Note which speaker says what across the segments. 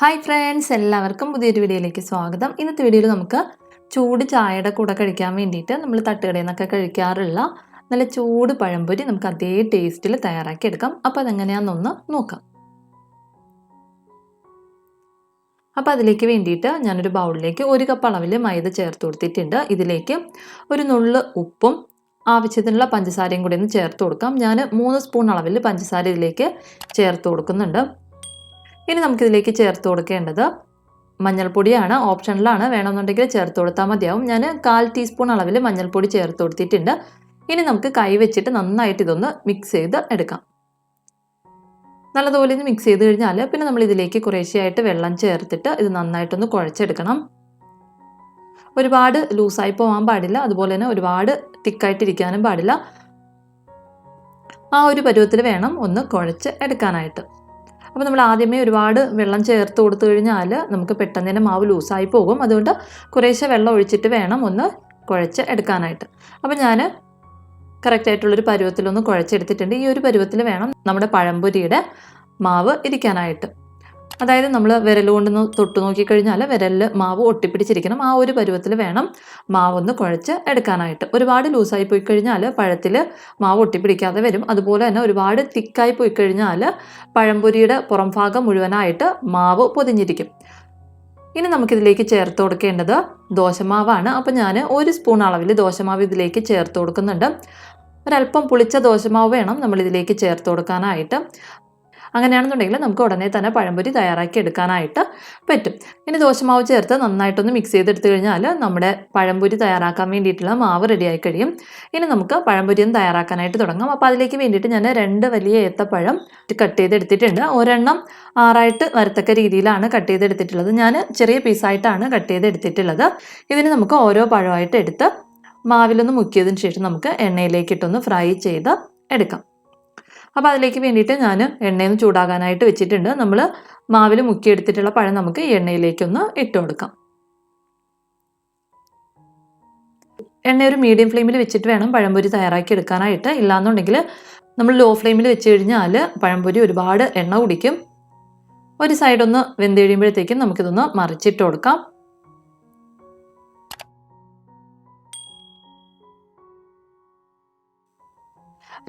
Speaker 1: Hi friends എല്ലാവർക്കും പുതിയൊരു വീഡിയോയിലേക്ക് സ്വാഗതം. ഇന്നത്തെ വീഡിയോയിൽ നമുക്ക് ചൂട് ചായയുടെ കൂടെ കഴിക്കാൻ വേണ്ടിയിട്ട് നമ്മൾ തട്ടുകടയിൽ നിന്നൊക്കെ കഴിക്കാറുള്ള നല്ല ചൂട് പഴംപൊരി നമുക്ക് അതേ ടേസ്റ്റിൽ തയ്യാറാക്കി എടുക്കാം. അപ്പോൾ അതെങ്ങനെയാണെന്നൊന്ന് നോക്കാം. അപ്പോൾ അതിലേക്ക് വേണ്ടിയിട്ട് ഞാനൊരു ബൗളിലേക്ക് ഒരു കപ്പ് അളവിൽ മൈദ ചേർത്ത് കൊടുത്തിട്ടുണ്ട്. ഇതിലേക്ക് ഒരു നുള്ള് ഉപ്പും ആവശ്യത്തിനുള്ള പഞ്ചസാരയും കൂടി ഒന്ന് ചേർത്ത് കൊടുക്കാം. ഞാൻ മൂന്ന് സ്പൂൺ അളവിൽ പഞ്ചസാര ഇതിലേക്ക് ചേർത്ത് കൊടുക്കുന്നുണ്ട്. ഇനി നമുക്കിതിലേക്ക് ചേർത്ത് കൊടുക്കേണ്ടത് മഞ്ഞൾപ്പൊടിയാണ്. ഓപ്ഷനിലാണ്. വേണമെന്നുണ്ടെങ്കിൽ ചേർത്ത് കൊടുത്താൽ മതിയാവും. ഞാൻ കാൽ ടീസ്പൂൺ അളവിൽ മഞ്ഞൾപ്പൊടി ചേർത്ത് കൊടുത്തിട്ടുണ്ട്. ഇനി നമുക്ക് കൈ വെച്ചിട്ട് നന്നായിട്ട് ഇതൊന്ന് മിക്സ് ചെയ്ത് എടുക്കാം. നല്ലതുപോലെ ഇത് മിക്സ് ചെയ്ത് കഴിഞ്ഞാൽ പിന്നെ നമ്മൾ ഇതിലേക്ക് കുറേശ്ശെയായിട്ട് വെള്ളം ചേർത്തിട്ട് ഇത് നന്നായിട്ടൊന്ന് കുഴച്ചെടുക്കണം. ഒരുപാട് ലൂസായി പോകാൻ പാടില്ല. അതുപോലെ തന്നെ ഒരുപാട് തിക്കായിട്ടിരിക്കാനും പാടില്ല. ആ ഒരു പരുവത്തിൽ വേണം ഒന്ന് കുഴച്ച് എടുക്കാനായിട്ട്. അപ്പോൾ നമ്മൾ ആദ്യമേ ഒരുപാട് വെള്ളം ചേർത്ത് കൊടുത്തു കഴിഞ്ഞാൽ നമുക്ക് പെട്ടെന്ന് തന്നെ മാവ് ലൂസായി പോകും. അതുകൊണ്ട് കുറേശ്ശെ വെള്ളം ഒഴിച്ചിട്ട് വേണം ഒന്ന് കുഴച്ച് എടുക്കാനായിട്ട്. അപ്പോൾ ഞാൻ കറക്റ്റായിട്ടുള്ളൊരു പരുവത്തിലൊന്ന് കുഴച്ചെടുത്തിട്ടുണ്ട്. ഈ ഒരു പരുവത്തിൽ വേണം നമ്മുടെ പഴംപൊരിയുടെ മാവ് ഇരിക്കാനായിട്ട്. അതായത് നമ്മൾ വിരലുകൊണ്ട് തൊട്ട് നോക്കിക്കഴിഞ്ഞാൽ വിരലിൽ മാവ് ഒട്ടിപ്പിടിച്ചിരിക്കണം. ആ ഒരു പരുവത്തിൽ വേണം മാവ് ഒന്ന് കുഴച്ച് എടുക്കാനായിട്ട്. ഒരുപാട് ലൂസായി പോയി കഴിഞ്ഞാൽ പഴത്തിൽ മാവ് ഒട്ടിപ്പിടിക്കാതെ വരും. അതുപോലെ തന്നെ ഒരുപാട് തിക്കായി പോയി കഴിഞ്ഞാൽ പഴംപൊരിയുടെ പുറം ഭാഗം മുഴുവനായിട്ട് മാവ് പൊതിഞ്ഞിരിക്കും. ഇനി നമുക്കിതിലേക്ക് ചേർത്ത് കൊടുക്കേണ്ടത് ദോശമാവാണ്. അപ്പോൾ ഞാൻ ഒരു സ്പൂൺ അളവിൽ ദോശമാവ് ഇതിലേക്ക് ചേർത്ത് കൊടുക്കുന്നുണ്ട്. ഒരല്പം പുളിച്ച ദോശമാവ് വേണം നമ്മളിതിലേക്ക് ചേർത്ത് കൊടുക്കാനായിട്ട്. അങ്ങനെയാണെന്നുണ്ടെങ്കിൽ നമുക്ക് ഉടനെ തന്നെ പഴംപൊരി തയ്യാറാക്കി എടുക്കാനായിട്ട് പറ്റും. ഇനി ദോശമാവ് ചേർത്ത് നന്നായിട്ടൊന്ന് മിക്സ് ചെയ്തെടുത്തു കഴിഞ്ഞാൽ നമ്മുടെ പഴംപൊരി തയ്യാറാക്കാൻ വേണ്ടിയിട്ടുള്ള മാവ് റെഡിയായി കഴിയും. ഇനി നമുക്ക് പഴംപൊരിയും തയ്യാറാക്കാനായിട്ട് തുടങ്ങാം. അപ്പോൾ അതിലേക്ക് വേണ്ടിയിട്ട് ഞാൻ രണ്ട് വലിയ ഏത്തപ്പഴം കട്ട് ചെയ്തെടുത്തിട്ടുണ്ട്. ഒരെണ്ണം ആറായിട്ട് വരത്തക്ക രീതിയിലാണ് കട്ട് ചെയ്തെടുത്തിട്ടുള്ളത്. ഞാൻ ചെറിയ പീസായിട്ടാണ് കട്ട് ചെയ്തെടുത്തിട്ടുള്ളത്. ഇതിന് നമുക്ക് ഓരോ പഴമായിട്ട് എടുത്ത് മാവിലൊന്ന് മുക്കിയതിന് ശേഷം നമുക്ക് എണ്ണയിലേക്കിട്ടൊന്ന് ഫ്രൈ ചെയ്ത് എടുക്കാം. അപ്പോൾ അതിലേക്ക് വേണ്ടിയിട്ട് ഞാൻ എണ്ണയിൽ ചൂടാകാനായിട്ട് വെച്ചിട്ടുണ്ട്. നമ്മൾ മാവിൽ മുക്കിയെടുത്തിട്ടുള്ള പഴം നമുക്ക് എണ്ണയിലേക്കൊന്ന് ഇട്ട് കൊടുക്കാം. എണ്ണ ഒരു മീഡിയം ഫ്ലെയിമിൽ വെച്ചിട്ട് വേണം പഴംപൊരി തയ്യാറാക്കി എടുക്കാനായിട്ട്. ഇല്ലാന്നുണ്ടെങ്കിൽ നമ്മൾ ലോ ഫ്ലെയിമിൽ വെച്ച് കഴിഞ്ഞാൽ പഴംപൊരി ഒരുപാട് എണ്ണ കുടിക്കും. ഒരു സൈഡൊന്ന് വെന്ത് കഴിയുമ്പോഴത്തേക്കും നമുക്കിതൊന്ന് മറിച്ചിട്ട് കൊടുക്കാം.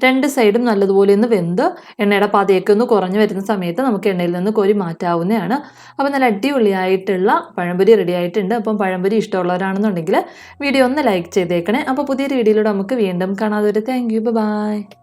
Speaker 1: രണ്ട് സൈഡും നല്ലതുപോലെ ഒന്ന് വെന്ത് എണ്ണയുടെ പാതയൊക്കെ ഒന്ന് കുറഞ്ഞു വരുന്ന സമയത്ത് നമുക്ക് എണ്ണയിൽ നിന്ന് കോരി മാറ്റാവുന്നതാണ്. അപ്പോൾ നല്ല അടിപൊളിയായിട്ടുള്ള പഴംപൊരി റെഡി ആയിട്ടുണ്ട്. അപ്പം പഴംപൊരി ഇഷ്ടമുള്ളവരാണെന്നുണ്ടെങ്കിൽ വീഡിയോ ഒന്ന് ലൈക്ക് ചെയ്തേക്കണേ. അപ്പോൾ പുതിയൊരു വീഡിയോയിലൂടെ നമുക്ക് വീണ്ടും കാണാതെ ഒരു താങ്ക് യു ബൈ